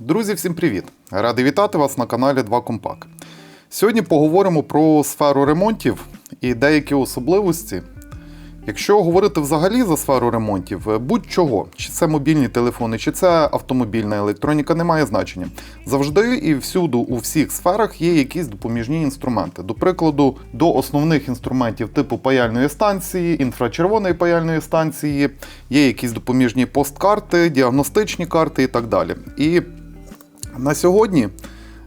Друзі, всім привіт! Радий вітати вас на каналі 2 Компак. Сьогодні поговоримо про сферу ремонтів і деякі особливості. Якщо говорити взагалі за сферу ремонтів, е, будь-чого, чи це мобільні телефони, чи це автомобільна електроніка, не має значення. Завжди і всюди у всіх сферах є якісь допоміжні інструменти. До прикладу, до основних інструментів типу паяльної станції, інфрачервоної паяльної станції, є якісь допоміжні посткарти, діагностичні карти і так далі. І на сьогодні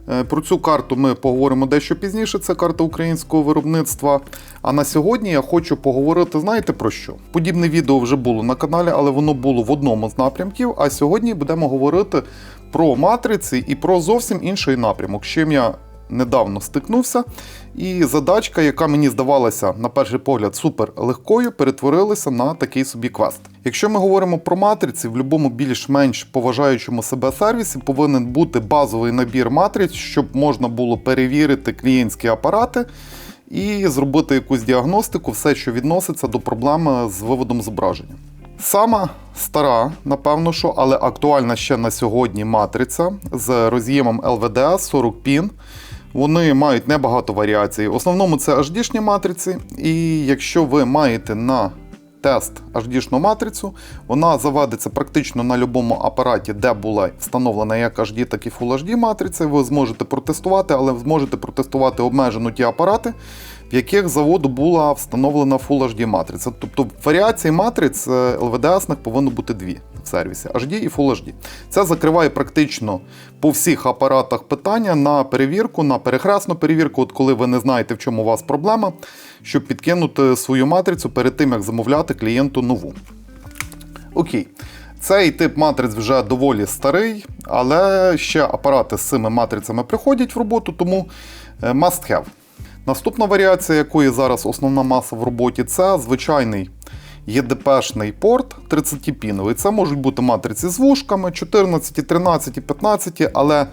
е, про цю карту ми поговоримо дещо пізніше. Це карта українського виробництва. А на сьогодні я хочу поговорити, знаєте про що? Подібне відео вже було на каналі, але воно було в одному з напрямків. А сьогодні будемо говорити про матриці і про зовсім інший напрямок, чим я недавно стикнувся. І задачка, яка мені здавалася на перший погляд супер легкою, перетворилася на такий собі квест. Якщо ми говоримо про матриці, в будь-якому більш-менш поважаючому себе сервісі повинен бути базовий набір матриць, щоб можна було перевірити клієнтські апарати і зробити якусь діагностику, все, що відноситься до проблеми з виводом зображення. Сама стара, напевно, що, але актуальна ще на сьогодні матриця з роз'ємом LVDS 40 пін. Вони мають небагато варіацій. В основному це HD-шні матриці, і якщо ви маєте на тест HD-шну матрицю, вона заведеться практично на будь-якому апараті, де була встановлена як HD, так і Full HD матриця. Ви зможете протестувати, але зможете протестувати обмежено ті апарати, в яких заводу була встановлена Full HD матриця. Тобто варіацій матриць LVDS повинно бути дві в сервісі HD і Full HD. Це закриває практично по всіх апаратах питання на перевірку, на перехресну перевірку, от коли ви не знаєте, в чому у вас проблема, щоб підкинути свою матрицю перед тим, як замовляти клієнту нову. Окей. Цей тип матриць вже доволі старий, але ще апарати з цими матрицями приходять в роботу, тому е, must have. Наступна варіація, якої зараз основна маса в роботі, це звичайний ЄДПшний порт 30-піновий. Це можуть бути матриці з вушками 14, 13, 15, але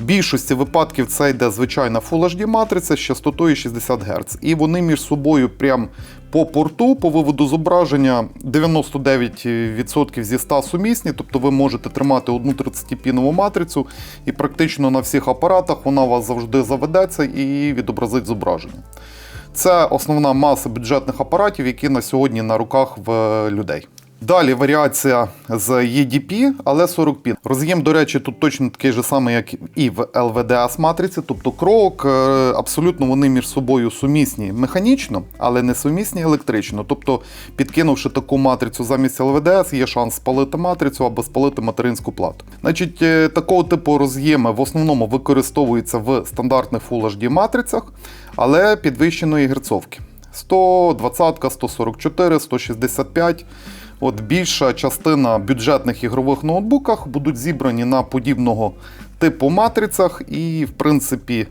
в більшості випадків це йде звичайна Full HD матриця з частотою 60 Гц. І вони між собою прям по порту, по виводу зображення 99% зі 100 сумісні, тобто ви можете тримати одну 30-пінову матрицю, і практично на всіх апаратах вона у вас завжди заведеться і відобразить зображення. Це основна маса бюджетних апаратів, які на сьогодні на руках в людей. Далі варіація з EDP, але 40 пін. Роз'єм, до речі, тут точно такий же самий, як і в LVDS матриці, тобто крок, е, абсолютно вони між собою сумісні механічно, але не сумісні електрично. Тобто, підкинувши таку матрицю замість LVDS, є шанс спалити матрицю або спалити материнську плату. Значить, е, такого типу роз'єми в основному використовуються в стандартних Full HD матрицях, але підвищеної герцовки. 120, 144, 165. От більша частина бюджетних ігрових ноутбуках будуть зібрані на подібного типу матрицях, і, в принципі,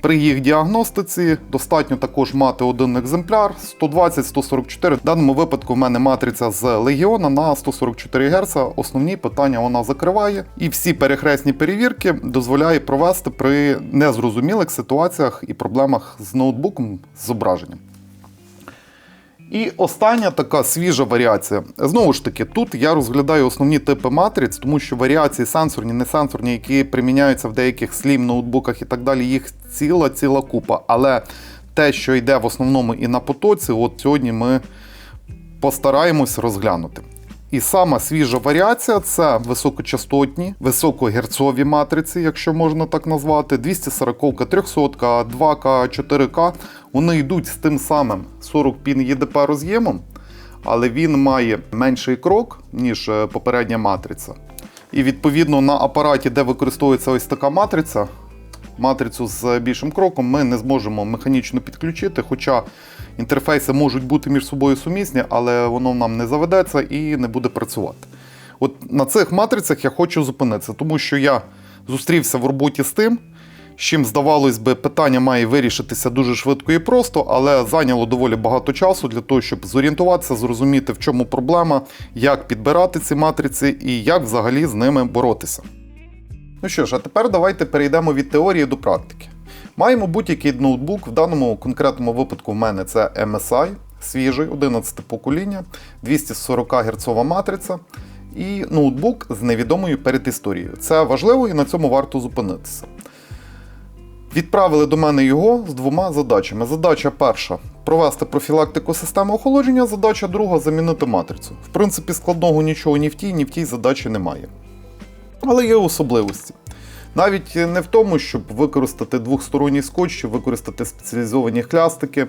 при їх діагностиці достатньо також мати один екземпляр 120-144. В даному випадку в мене матриця з Легіона на 144 Гц. Основні питання вона закриває, і всі перехресні перевірки дозволяє провести при незрозумілих ситуаціях і проблемах з ноутбуком з зображенням. І остання така свіжа варіація. Знову ж таки, тут я розглядаю основні типи матриць, тому що варіації сенсорні, не сенсорні, які приміняються в деяких слім ноутбуках і так далі, їх ціла ціла купа. Але те, що йде в основному і на потоці, от сьогодні ми постараємось розглянути. І сама свіжа варіація це високочастотні, високогерцові матриці, якщо можна так назвати, 240, 300, 2К, 4К. Вони йдуть з тим самим 40 пін ЄДП роз'ємом, але він має менший крок, ніж е, попередня матриця. І відповідно на апараті, де використовується ось така матриця, матрицю з більшим кроком, ми не зможемо механічно підключити. Хоча інтерфейси можуть бути між собою сумісні, але воно нам не заведеться і не буде працювати. От на цих матрицях я хочу зупинитися, тому що я зустрівся в роботі з тим, з чим, здавалось би, питання має вирішитися дуже швидко і просто, але зайняло доволі багато часу для того, щоб зорієнтуватися, зрозуміти, в чому проблема, як підбирати ці матриці і як взагалі з ними боротися. Ну що ж, а тепер давайте перейдемо від теорії до практики. Маємо будь-який ноутбук, в даному конкретному випадку в мене це MSI, свіжий, 11 покоління, 240 Гц матриця. і ноутбук з невідомою передісторією. Це важливо і на цьому варто зупинитися. Відправили до мене його з двома задачами. Задача перша провести профілактику системи охолодження, задача друга замінити матрицю. В принципі, складного нічого ні в тій, ні в тій задачі немає. Але є особливості. Навіть не в тому, щоб використати двохсторонній скотч, щоб використати спеціалізовані хлястики,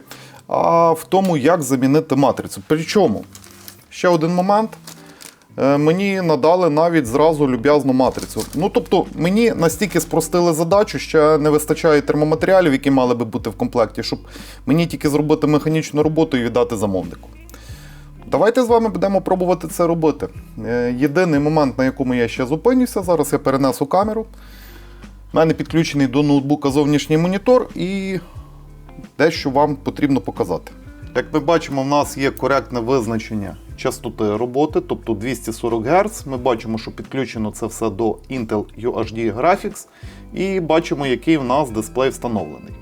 а в тому, як замінити матрицю. Причому, ще один момент. Е, Мені надали навіть зразу люб'язну матрицю. Ну тобто, мені настільки спростили задачу, ще не вистачає термоматеріалів, які мали би бути в комплекті, щоб мені тільки зробити механічну роботу і віддати замовнику. Давайте з вами будемо пробувати це робити. Е, Єдиний момент, на якому я ще зупинюся, зараз я перенесу камеру. У мене підключений до ноутбука зовнішній монітор і дещо вам потрібно показати. Як ми бачимо, в нас є коректне визначення частоти роботи, тобто 240 Гц. Ми бачимо, що підключено це все до Intel UHD Graphics, і бачимо, який в нас дисплей встановлений.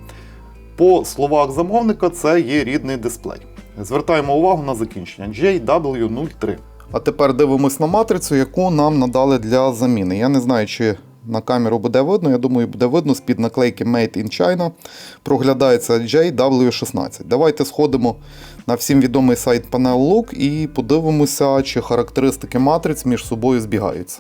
По словах замовника, це є рідний дисплей. Звертаємо увагу на закінчення JW03. А тепер дивимось на матрицю, яку нам надали для заміни. Я не знаю, чи на камеру буде видно. Я думаю, буде видно з-під наклейки Made in China. Проглядається JW16. Давайте сходимо на всім відомий сайт Panel Look і подивимося, чи характеристики матриць між собою збігаються.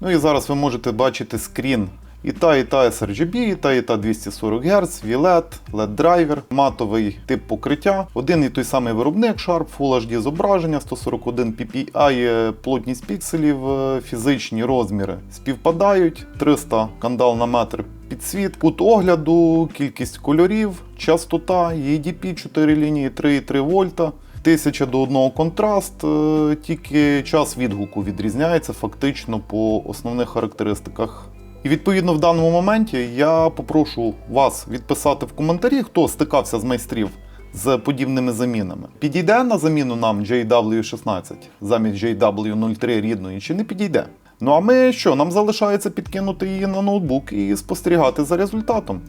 Ну і зараз ви можете бачити скрін і та, і та sRGB, і та, і та 240 Гц, VLED, LED драйвер, матовий тип покриття, один і той самий виробник Sharp, Full HD зображення, 141 ppi, плотність пікселів, е, фізичні розміри співпадають, 300 кандал на метр підсвіт, кут огляду, кількість кольорів, частота, EDP 4 лінії 3,3 вольта. 1000 до 1 контраст, е, тільки час відгуку відрізняється фактично по основних характеристиках. І відповідно в даному моменті я попрошу вас відписати в коментарі, хто стикався з майстрів з подібними замінами. Підійде на заміну нам JW16 замість JW03 рідної, чи не підійде? Ну а ми що? Нам залишається підкинути її на ноутбук і спостерігати за результатом.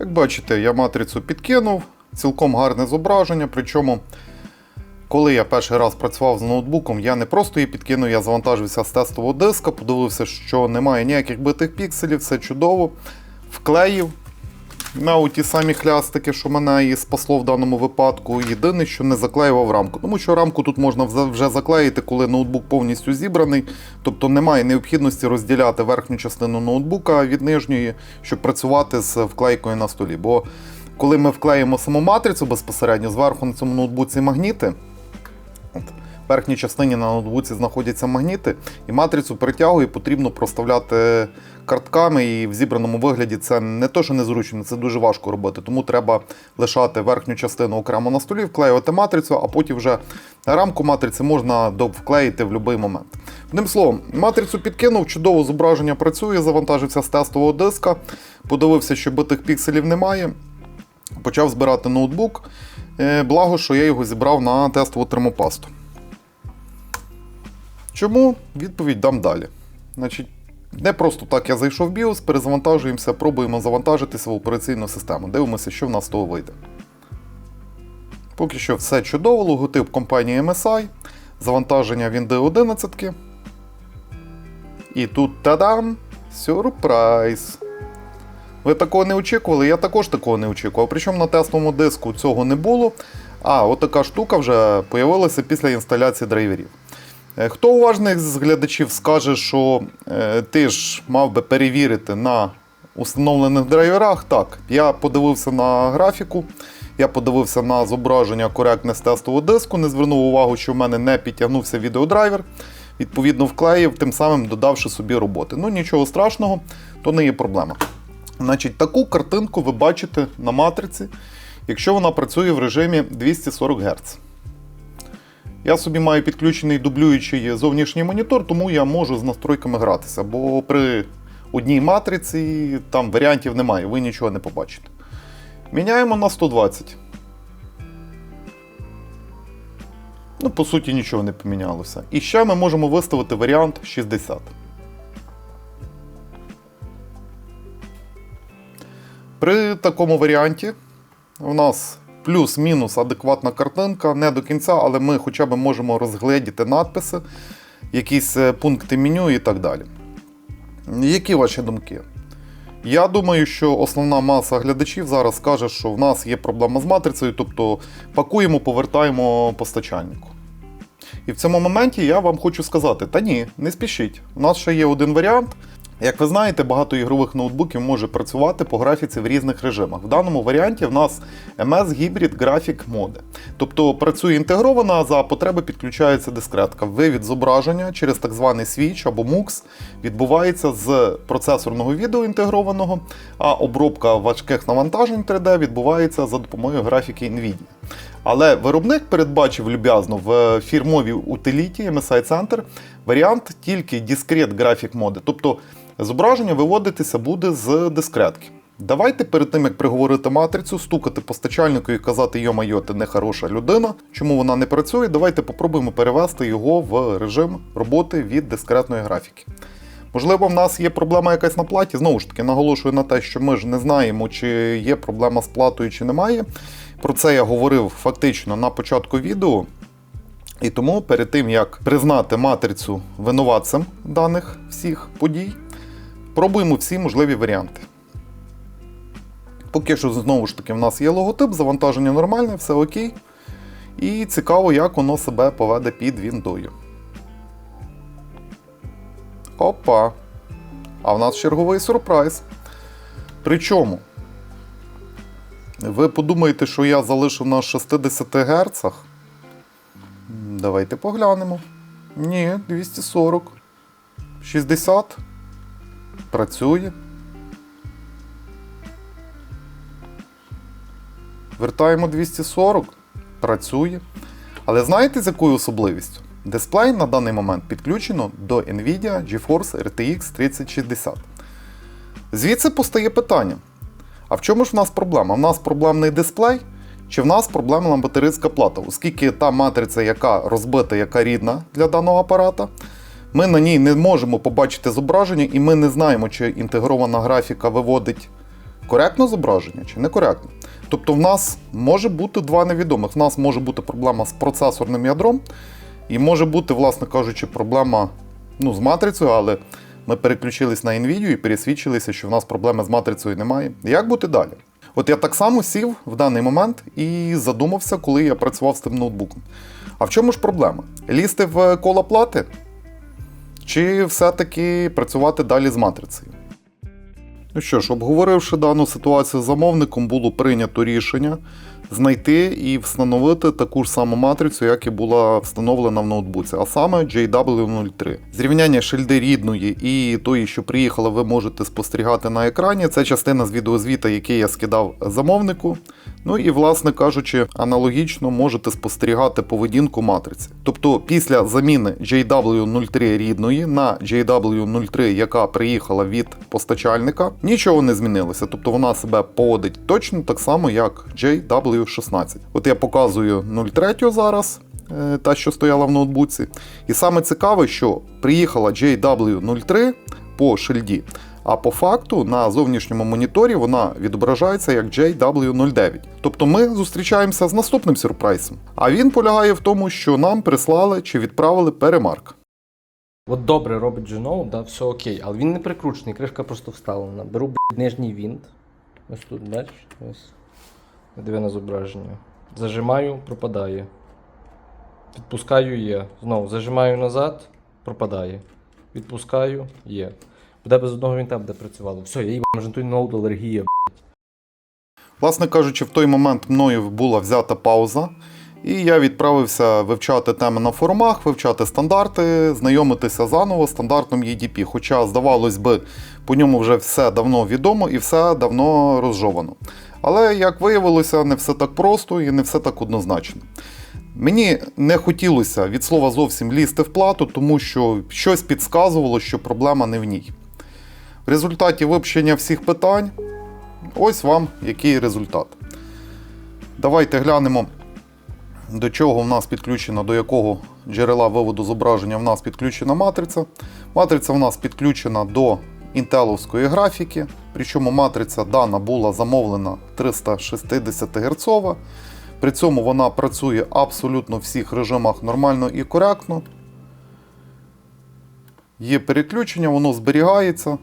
Як бачите, я матрицю підкинув, цілком гарне зображення. Причому, коли я перший раз працював з ноутбуком, я не просто її підкинув, я завантажився з тестового диска, подивився, що немає ніяких битих пікселів, все чудово. Вклеїв на ті самі хлястики, що мене і спасло в даному випадку. Єдине, що не заклеював рамку. Тому що рамку тут можна вже заклеїти, коли ноутбук повністю зібраний. Тобто немає необхідності розділяти верхню частину ноутбука від нижньої, щоб працювати з вклейкою на столі. Бо коли ми вклеїмо саму матрицю безпосередньо, зверху на цьому ноутбуці магніти. В верхній частині на ноутбуці знаходяться магніти, і матрицю притягує, потрібно проставляти картками, і в зібраному вигляді це не то, що незручно, це дуже важко робити. Тому треба лишати верхню частину окремо на столі, вклеювати матрицю, а потім вже рамку матриці можна вклеїти в будь-який момент. Одним словом, матрицю підкинув, чудово зображення працює, завантажився з тестового диска, подивився, що битих пікселів немає. Почав збирати ноутбук. Е, Благо, що я його зібрав на тестову термопасту. Чому? Відповідь дам далі. Значить, Не просто так я зайшов в BIOS, перезавантажуємося, пробуємо завантажитися в операційну систему. Дивимося, що в нас з того вийде. Поки що все чудово, логотип компанії MSI, завантаження Windows 11. І тут тадам! Сюрприз! Ви такого не очікували? Я також такого не очікував. Причому на тестовому диску цього не було. А, от така штука вже з'явилася після інсталяції драйверів. Е, Хто уважних з глядачів скаже, що е, ти ж мав би перевірити на установлених драйверах? Так, я подивився на графіку, я подивився на зображення коректне з тестового диску, не звернув увагу, що в мене не підтягнувся відеодрайвер. Відповідно, вклеїв, тим самим додавши собі роботи. Ну нічого страшного, то не є проблема. Значить, таку картинку ви бачите на матриці, якщо вона працює в режимі 240 Гц. Я собі маю підключений дублюючий зовнішній монітор, тому я можу з настройками гратися, бо при одній матриці там варіантів немає, ви нічого не побачите. Міняємо на 120. Ну, по суті, нічого не помінялося. І ще ми можемо виставити варіант 60. При такому варіанті у нас плюс-мінус адекватна картинка, не до кінця, але ми хоча б можемо розгледіти надписи, якісь е, пункти меню і так далі. Які ваші думки? Я думаю, що основна маса глядачів зараз скаже, що в нас є проблема з матрицею, тобто пакуємо, повертаємо постачальнику. І в цьому моменті я вам хочу сказати: та ні, не спішіть. У нас ще є один варіант. Як ви знаєте, багато ігрових ноутбуків може працювати по графіці в різних режимах. В даному варіанті в нас MS Hybrid Graphic Mode. Тобто працює інтегровано, а за потреби підключається дискретка. Вивід зображення через так званий свіч або MUX відбувається з процесорного відео інтегрованого, а обробка важких навантажень 3D відбувається за допомогою графіки NVIDIA. Але виробник передбачив люб'язно в фірмовій утиліті MSI Center варіант тільки Discrete Graphic Mode, тобто зображення виводитися буде з дискретки. Давайте перед тим, як приговорити матрицю, стукати постачальнику і казати, йо-майо, ти не хороша людина, чому вона не працює, давайте попробуємо перевести його в режим роботи від дискретної графіки. Можливо, в нас є проблема якась на платі. Знову ж таки, наголошую на те, що ми ж не знаємо, чи є проблема з платою, чи немає. Про це я говорив фактично на початку відео. І тому перед тим, як признати матрицю винуватцем даних всіх подій, пробуємо всі можливі варіанти. Поки що, знову ж таки, в нас є логотип, завантаження нормальне, все окей. І цікаво, як воно себе поведе під віндою. Опа! А в нас черговий сюрприз. Причому, ви подумаєте, що я залишив на 60 Гц? Давайте поглянемо. Ні, 240. 60. Працює. Вертаємо 240. Працює. Але знаєте, з якою особливістю? Дисплей на даний момент підключено до Nvidia GeForce RTX 3060. Звідси постає питання: а в чому ж в нас проблема? В нас проблемний дисплей, чи в нас проблемна батарейська плата, оскільки та матриця, яка розбита, яка рідна для даного апарата, ми на ній не можемо побачити зображення, і ми не знаємо, чи інтегрована графіка виводить коректно зображення чи некоректно. Тобто в нас може бути два невідомих. В нас може бути проблема з процесорним ядром, і може бути, власне кажучи, проблема ну, з матрицею, але ми переключились на NVIDIA і пересвідчилися, що в нас проблеми з матрицею немає. Як бути далі? От я так само сів в даний момент і задумався, коли я працював з тим ноутбуком. А в чому ж проблема? Лізти в коло плати? Чи все-таки працювати далі з матрицею? Ну що ж, обговоривши дану ситуацію з замовником, було прийнято рішення знайти і встановити таку ж саму матрицю, як і була встановлена в ноутбуці, а саме JW03. Зрівняння шильди рідної і тої, що приїхала, ви можете спостерігати на екрані. Це частина з відеозвіта, який я скидав замовнику. Ну і, власне кажучи, аналогічно можете спостерігати поведінку матриці. Тобто, після заміни JW03 рідної на JW03, яка приїхала від постачальника, нічого не змінилося. Тобто вона себе поводить точно так само, як JW16. От я показую 03 зараз. е, Та, що стояла в ноутбуці. І саме цікаве, що приїхала JW03 по шильді, а по факту на зовнішньому моніторі вона відображається як JW09. Тобто ми зустрічаємося з наступним сюрпризом. А він полягає в тому, що нам прислали чи відправили перемарк. От добре робить Genoa, да, все окей, але він не прикручений, кришка просто вставлена. Беру блядь, нижній винт. Ось тут, бачиш? Ось. Диви на зображення. Зажимаю, пропадає. Відпускаю є. Знову зажимаю назад, пропадає. Відпускаю, є. Буде без одного вінта буде працювало. Все, я їбав, може той ноут алергія. Власне кажучи, в той момент мною була взята пауза, і я відправився вивчати теми на форумах, вивчати стандарти, знайомитися заново стандартом EDP. Хоча, здавалось би, по ньому вже все давно відомо і все давно розжовано. Але, як виявилося, не все так просто і не все так однозначно. Мені не хотілося від слова зовсім лізти в плату, тому що щось підказувало, що проблема не в ній. В результаті вивчення всіх питань Ось вам який результат. Давайте глянемо, до чого в нас підключена, до якого джерела виводу зображення в нас підключена матриця. Матриця в нас підключена до інтеловської графіки, причому матриця дана була замовлена 360 Гц. При цьому вона працює абсолютно в всіх режимах нормально і коректно. Є переключення, воно зберігається.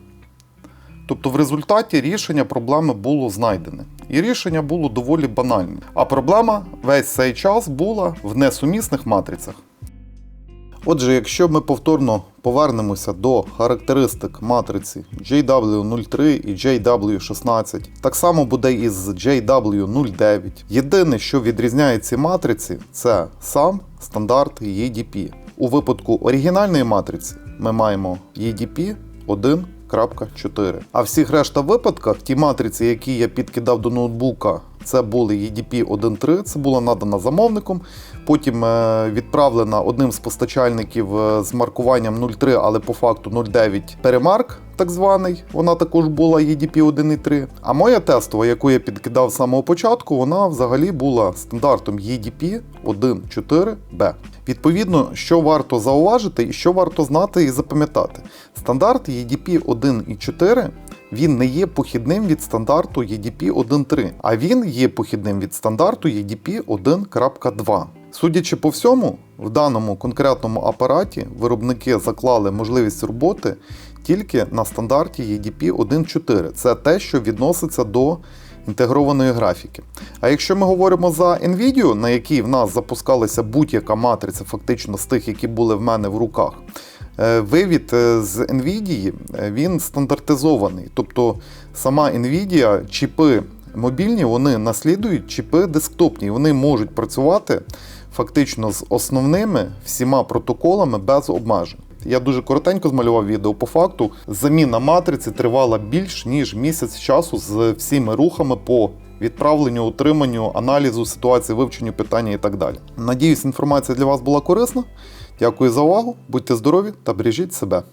Тобто в результаті рішення проблеми було знайдене. І рішення було доволі банальне. А проблема весь цей час була в несумісних матрицях. Отже, якщо ми повторно повернемося до характеристик матриці JW03 і JW16, так само буде і з JW09. Єдине, що відрізняє ці матриці, це сам стандарт EDP. У випадку оригінальної матриці ми маємо EDP 1.4. А всіх решта випадках ті матриці, які я підкидав до ноутбука, це були EDP 1.3, це була надана замовником. Потім е, відправлена одним з постачальників е, з маркуванням 0.3, але по факту 0.9 перемарк, так званий. Вона також була EDP 1.3. А моя тестова, яку я підкидав з самого початку, вона взагалі була стандартом EDP 1.4B. Відповідно, що варто зауважити і що варто знати і запам'ятати. Стандарт EDP 1.4 він не є похідним від стандарту EDP 1.3, а він є похідним від стандарту EDP 1.2. Судячи по всьому, в даному конкретному апараті виробники заклали можливість роботи тільки на стандарті EDP 1.4. Це те, що відноситься до інтегрованої графіки. А якщо ми говоримо за NVIDIA, на якій в нас запускалася будь-яка матриця, фактично з тих, які були в мене в руках, е, вивід е, з NVIDIA е, він стандартизований. Тобто сама NVIDIA, чіпи мобільні, вони наслідують чіпи десктопні, вони можуть працювати фактично з основними всіма протоколами без обмежень. Я дуже коротенько змалював відео. По факту заміна матриці тривала більш ніж місяць часу з всіми рухами по відправленню, отриманню, аналізу ситуації, вивченню питання і так далі. Надіюсь, інформація для вас була корисна. Дякую за увагу, будьте здорові та бережіть себе.